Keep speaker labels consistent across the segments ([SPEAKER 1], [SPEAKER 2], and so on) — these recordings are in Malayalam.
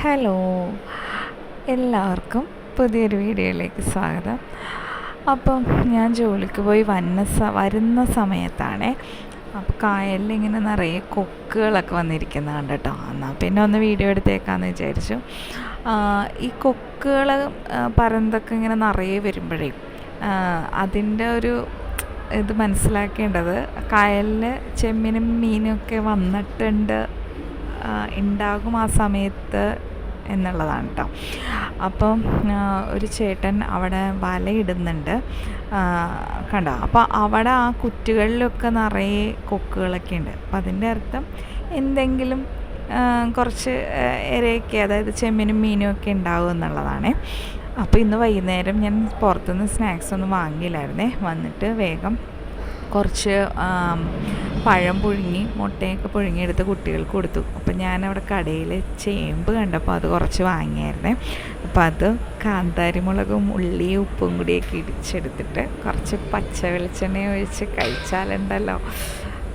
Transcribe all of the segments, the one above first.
[SPEAKER 1] ഹലോ. എല്ലാവർക്കും പുതിയൊരു വീഡിയോയിലേക്ക് സ്വാഗതം. അപ്പം ഞാൻ ജോലിക്ക് പോയി വന്ന സ വരുന്ന സമയത്താണേ അപ്പോൾ കായലിൽ ഇങ്ങനെ നിറയെ കൊക്കുകളൊക്കെ വന്നിരിക്കുന്നതാണ് കേട്ടോ. എന്നാൽ പിന്നെ ഒന്ന് വീഡിയോ എടുത്തേക്കാന്ന് വിചാരിച്ചു. ഈ കൊക്കുകൾ പരന്തൊക്കെ ഇങ്ങനെ നിറയെ വരുമ്പോഴേ അതിന്റെ ഒരു ഇത് മനസ്സിലാക്കേണ്ടത് കായലിൽ ചെമ്മീനും മീനും ഒക്കെ വന്നിട്ടുണ്ട് ഉണ്ടാകും ആ സമയത്ത് എന്നുള്ളതാണ് കേട്ടോ അപ്പം ഒരു ചേട്ടൻ അവിടെ വലയിടുന്നുണ്ട്. കണ്ടോ? അപ്പോൾ അവിടെ ആ കുറ്റുകളിലൊക്കെ നിറയെ കൊക്കുകളൊക്കെ ഉണ്ട്. അപ്പം അതിന്റെ അർത്ഥം എന്തെങ്കിലും കുറച്ച് ഇരയൊക്കെ അതായത് ചെമ്മീനും മീനും ഒക്കെ ഉണ്ടാവും എന്നുള്ളതാണ്. അപ്പോൾ ഇന്ന് വൈകുന്നേരം ഞാൻ പുറത്തുനിന്ന് സ്നാക്സ് ഒന്നും വാങ്ങിയില്ലായിരുന്നേ. വന്നിട്ട് വേഗം കുറച്ച് പഴം പുഴുങ്ങി മുട്ടയൊക്കെ പുഴുങ്ങിയെടുത്ത് കുട്ടികൾക്ക് കൊടുത്തു. അപ്പം ഞാനവിടെ കടയിൽ ചേമ്പ് കണ്ടപ്പോൾ അത് കുറച്ച് വാങ്ങിയായിരുന്നേ. അപ്പം അത് കാന്താരി മുളകും ഉള്ളിയും ഉപ്പും കൂടിയൊക്കെ ഇടിച്ചെടുത്തിട്ട് കുറച്ച് പച്ച വെളിച്ചെണ്ണ ഒഴിച്ച് കഴിച്ചാലുണ്ടല്ലോ.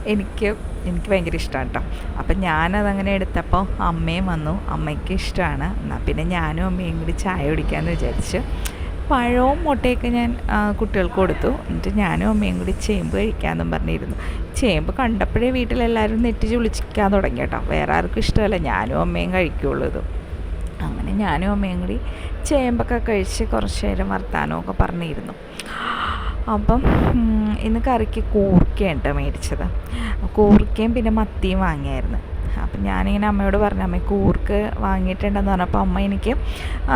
[SPEAKER 1] എനിക്ക് എനിക്ക് ഭയങ്കര ഇഷ്ടമാണ് കേട്ടോ. അപ്പം ഞാനതങ്ങനെ എടുത്തപ്പോൾ അമ്മയും വന്നു. അമ്മയ്ക്ക് ഇഷ്ടമാണ്. എന്നാൽ പിന്നെ ഞാനും അമ്മയും കൂടി ചായ കുടിക്കാമെന്ന് വിചാരിച്ചു പഴവും മുട്ടയൊക്കെ ഞാൻ കുട്ടികൾക്ക് കൊടുത്തു. എന്നിട്ട് ഞാനും അമ്മയും കൂടി ചേമ്പ് കഴിക്കാമെന്നും പറഞ്ഞിരുന്നു. ചേമ്പ് കണ്ടപ്പോഴേ വീട്ടിലെല്ലാവരും നെറ്റി ചുളിച്ചിക്കാൻ തുടങ്ങി കേട്ടോ. വേറെ ആർക്കും ഇഷ്ടമല്ല. ഞാനും അമ്മയും കഴിക്കുള്ളൂ ഇത്. അങ്ങനെ ഞാനും അമ്മയും കൂടി ചേമ്പൊക്കെ കഴിച്ച് കുറച്ച് നേരം വർത്താനമൊക്കെ പറഞ്ഞിരുന്നു. അപ്പം ഇന്ന് കറിക്ക് കൂർക്കയുണ്ട് മേടിച്ചത്. കൂർക്കയും പിന്നെ മത്തിയും വാങ്ങിയായിരുന്നു. അപ്പം ഞാനിങ്ങനെ അമ്മയോട് പറഞ്ഞു അമ്മ കൂർക്ക് വാങ്ങിയിട്ടുണ്ടെന്ന് പറഞ്ഞപ്പോൾ അമ്മ എനിക്ക്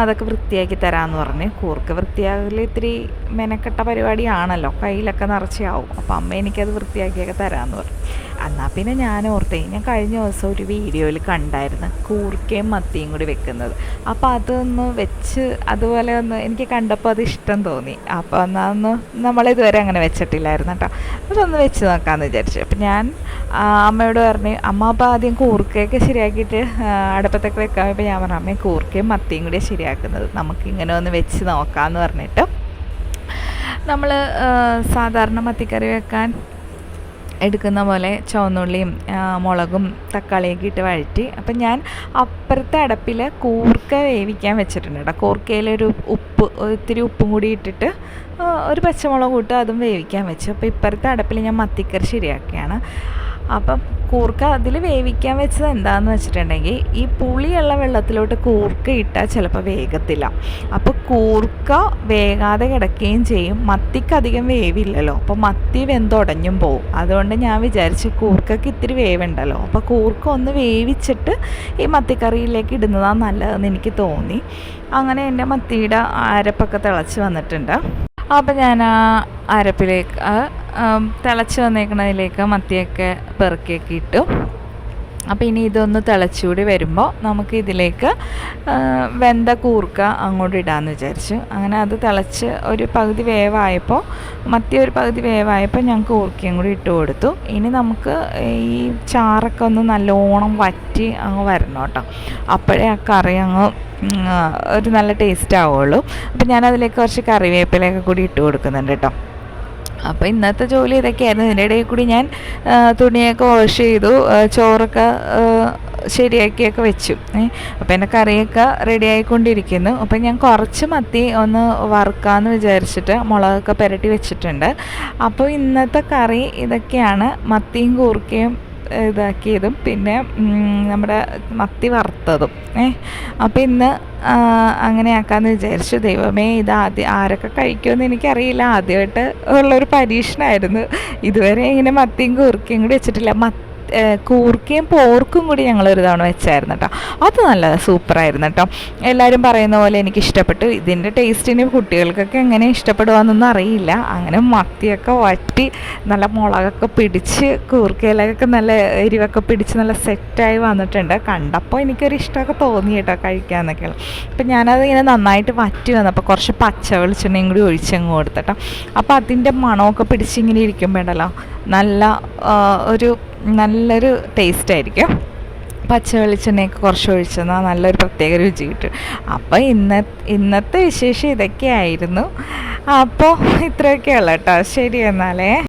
[SPEAKER 1] അതൊക്കെ വൃത്തിയാക്കി തരാമെന്ന് പറഞ്ഞ്. കൂർക്ക് വൃത്തിയാകൽ ഇത്തിരി മെനക്കെട്ട പരിപാടിയാണല്ലോ. കയ്യിലൊക്കെ നിറച്ചാവും അപ്പോൾ അമ്മ എനിക്കത് വൃത്തിയാക്കിയൊക്കെ തരാമെന്ന് പറഞ്ഞു. എന്നാൽ പിന്നെ ഞാൻ ഓർത്തേ ഞാൻ കഴിഞ്ഞ ദിവസം ഒരു വീഡിയോയിൽ കണ്ടായിരുന്നു കൂർക്കയും മത്തിയും കൂടി വെക്കുന്നത്. അപ്പോൾ അതൊന്ന് വെച്ച് അതുപോലെ ഒന്ന് എനിക്ക് കണ്ടപ്പോൾ അത് ഇഷ്ടം തോന്നി. അപ്പോൾ എന്നാൽ ഒന്ന് നമ്മളിതുവരെ അങ്ങനെ വെച്ചിട്ടില്ലായിരുന്നു കേട്ടോ. അതൊന്ന് വെച്ച് നോക്കാമെന്ന് വിചാരിച്ചു. അപ്പം ഞാൻ അമ്മയോട് പറഞ്ഞ് അമ്മ അപ്പോൾ ആദ്യം കൂർക്കയൊക്കെ ശരിയാക്കിയിട്ട് അടുപ്പത്തൊക്കെ വെക്കാൻ ഇപ്പോൾ ഞാൻ പറഞ്ഞു അമ്മയും കൂർക്കയും മത്തിയും കൂടി ശരിയാക്കുന്നത്. നമുക്കിങ്ങനെ ഒന്ന് വെച്ച് നോക്കാമെന്ന് പറഞ്ഞിട്ട് നമ്മൾ സാധാരണ മത്തിക്കറി വെക്കാൻ എടുക്കുന്ന പോലെ ചുവന്നുള്ളിയും മുളകും തക്കാളിയൊക്കെ ഇട്ട് വഴറ്റി. അപ്പം ഞാൻ അപ്പുറത്തെ അടപ്പിൽ കൂർക്ക വേവിക്കാൻ വെച്ചിട്ടുണ്ട് കേട്ടോ. കൂർക്കയിലൊരു ഉപ്പ് ഇത്തിരി ഉപ്പും കൂടി ഇട്ടിട്ട് ഒരു പച്ചമുളക് കൂട്ടും അതും വേവിക്കാൻ വെച്ചു. അപ്പോൾ ഇപ്പുറത്തെ അടപ്പിൽ ഞാൻ മത്തിക്കറി ശരിയാക്കിയാണ് അപ്പം കൂർക്ക അതിൽ വേവിക്കാൻ വെച്ചത് എന്താണെന്ന് വെച്ചിട്ടുണ്ടെങ്കിൽ ഈ പുളിയുള്ള വെള്ളത്തിലോട്ട് കൂർക്ക ഇട്ടാൽ ചിലപ്പോൾ വേഗത്തില്ല അപ്പോൾ കൂർക്ക വേകാതെ കിടക്കുകയും ചെയ്യും. മത്തിക്ക് അധികം വേവില്ലല്ലോ. അപ്പോൾ മത്തി വെന്തുടഞ്ഞും പോവും. അതുകൊണ്ട് ഞാൻ വിചാരിച്ചു കൂർക്കയ്ക്ക് ഇത്തിരി വേവുണ്ടല്ലോ. അപ്പോൾ കൂർക്ക ഒന്ന് വേവിച്ചിട്ട് ഈ മത്തിക്കറിയിലേക്ക് ഇടുന്നതാണ് നല്ലതെന്ന് എനിക്ക് തോന്നി. അങ്ങനെ എന്റെ മത്തിയുടെ അരപ്പൊക്കെ തിളച്ച് വന്നിട്ടുണ്ട്. അപ്പോൾ ഞാൻ ആ അരപ്പിലേക്ക് തിളച്ച് വന്നേക്കുന്നതിലേക്ക് മത്തിയൊക്കെ പെറുക്കിയൊക്കെ ഇട്ടു. അപ്പോൾ ഇനി ഇതൊന്ന് തിളച്ചുകൂടി വരുമ്പോൾ നമുക്ക് ഇതിലേക്ക് വെന്ത കൂർക്ക അങ്ങോട്ട് ഇടാമെന്ന് വിചാരിച്ചു. അങ്ങനെ അത് തിളച്ച് ഒരു പകുതി വേവായപ്പോൾ മത്തി ഒരു പകുതി വേവായപ്പോൾ ഞങ്ങൾക്ക് കൂർക്കയും കൂടി ഇട്ട് കൊടുത്തു. ഇനി നമുക്ക് ഈ ചാറൊക്കെ ഒന്ന് നല്ലോണം വറ്റി അങ്ങ് വരണം കേട്ടോ. അപ്പോഴേ ആ കറി അങ്ങ് ഒരു നല്ല ടേസ്റ്റ് ആവുള്ളൂ. അപ്പോൾ ഞാനതിലേക്ക് കുറച്ച് കറിവേപ്പിലയൊക്കെ കൂടി ഇട്ട് കൊടുക്കുന്നുണ്ട് കേട്ടോ. അപ്പോൾ ഇന്നത്തെ ജോലി ഇതൊക്കെയായിരുന്നു. ഇതിന്റെ ഇടയിൽ കൂടി ഞാൻ തുണിയൊക്കെ വാഷ് ചെയ്തു ചോറൊക്കെ ശരിയാക്കിയൊക്കെ വെച്ചു. അപ്പോൾ എന്റെ കറിയൊക്കെ റെഡി ആയിക്കൊണ്ടിരിക്കുന്നു. അപ്പോൾ ഞാൻ കുറച്ച് മത്തി ഒന്ന് വറുക്കാമെന്ന് വിചാരിച്ചിട്ട് മുളകൊക്കെ പുരട്ടി വെച്ചിട്ടുണ്ട്. അപ്പോൾ ഇന്നത്തെ കറി ഇതൊക്കെയാണ്. മത്തിയും കൂർക്കയും ഇതാക്കിയതും. പിന്നെ നമ്മുടെ മത്തി വറുത്തതും. ഏ അപ്പോൾ ഇന്ന് അങ്ങനെ ആക്കാമെന്ന് വിചാരിച്ചു. ദൈവമേ ഇത് ആദ്യം ആരൊക്കെ കഴിക്കുമെന്ന് എനിക്കറിയില്ല. ആദ്യമായിട്ട് ഉള്ളൊരു പരീക്ഷണമായിരുന്നു ഇതുവരെ ഇങ്ങനെ മത്തിയും കൂർക്കയും കൂടി വെച്ചിട്ടില്ല. മത്തി കൂർക്കയും പോർക്കും കൂടി ഞങ്ങൾ ഒരു തവണ വെച്ചായിരുന്നു കേട്ടോ അത് നല്ല സൂപ്പറായിരുന്നു കേട്ടോ എല്ലാവരും പറയുന്ന പോലെ എനിക്ക് ഇഷ്ടപ്പെട്ടു ഇതിന്റെ ടേസ്റ്റിന് കുട്ടികൾക്കൊക്കെ എങ്ങനെ ഇഷ്ടപ്പെടുവാന്നൊന്നും അറിയില്ല. അങ്ങനെ മത്തിയൊക്കെ വറ്റി നല്ല മുളകൊക്കെ പിടിച്ച് കൂർക്കയിലൊക്കെ നല്ല എരിവൊക്കെ പിടിച്ച് നല്ല സെറ്റായി വന്നിട്ടുണ്ട്. കണ്ടപ്പോൾ എനിക്കൊരു ഇഷ്ടമൊക്കെ തോന്നി കേട്ടോ കഴിക്കാമെന്നൊക്കെയുള്ള അപ്പം ഞാനത് ഇങ്ങനെ നന്നായിട്ട് വറ്റി വന്നപ്പോൾ കുറച്ച് പച്ച വെളിച്ചെണ്ണയും കൂടി ഒഴിച്ചങ്ങ് കൊടുത്തിട്ടോ അപ്പോൾ അതിന്റെ മണമൊക്കെ പിടിച്ച് ഇങ്ങനെ ഇരിക്കുമ്പോഴല്ലോ നല്ല ഒരു നല്ലൊരു ടേസ്റ്റ് ആയിരിക്കും. പച്ച വെളിച്ചെണ്ണയൊക്കെ കുറച്ച് ഒഴിച്ചെന്നാൽ നല്ലൊരു പ്രത്യേക രുചി കിട്ടും. അപ്പോൾ ഇന്ന ഇന്നത്തെ വിശേഷം ഇതൊക്കെയായിരുന്നു. അപ്പോൾ ഇത്രയൊക്കെയുള്ള കേട്ടോ ശരി എന്നാലേ.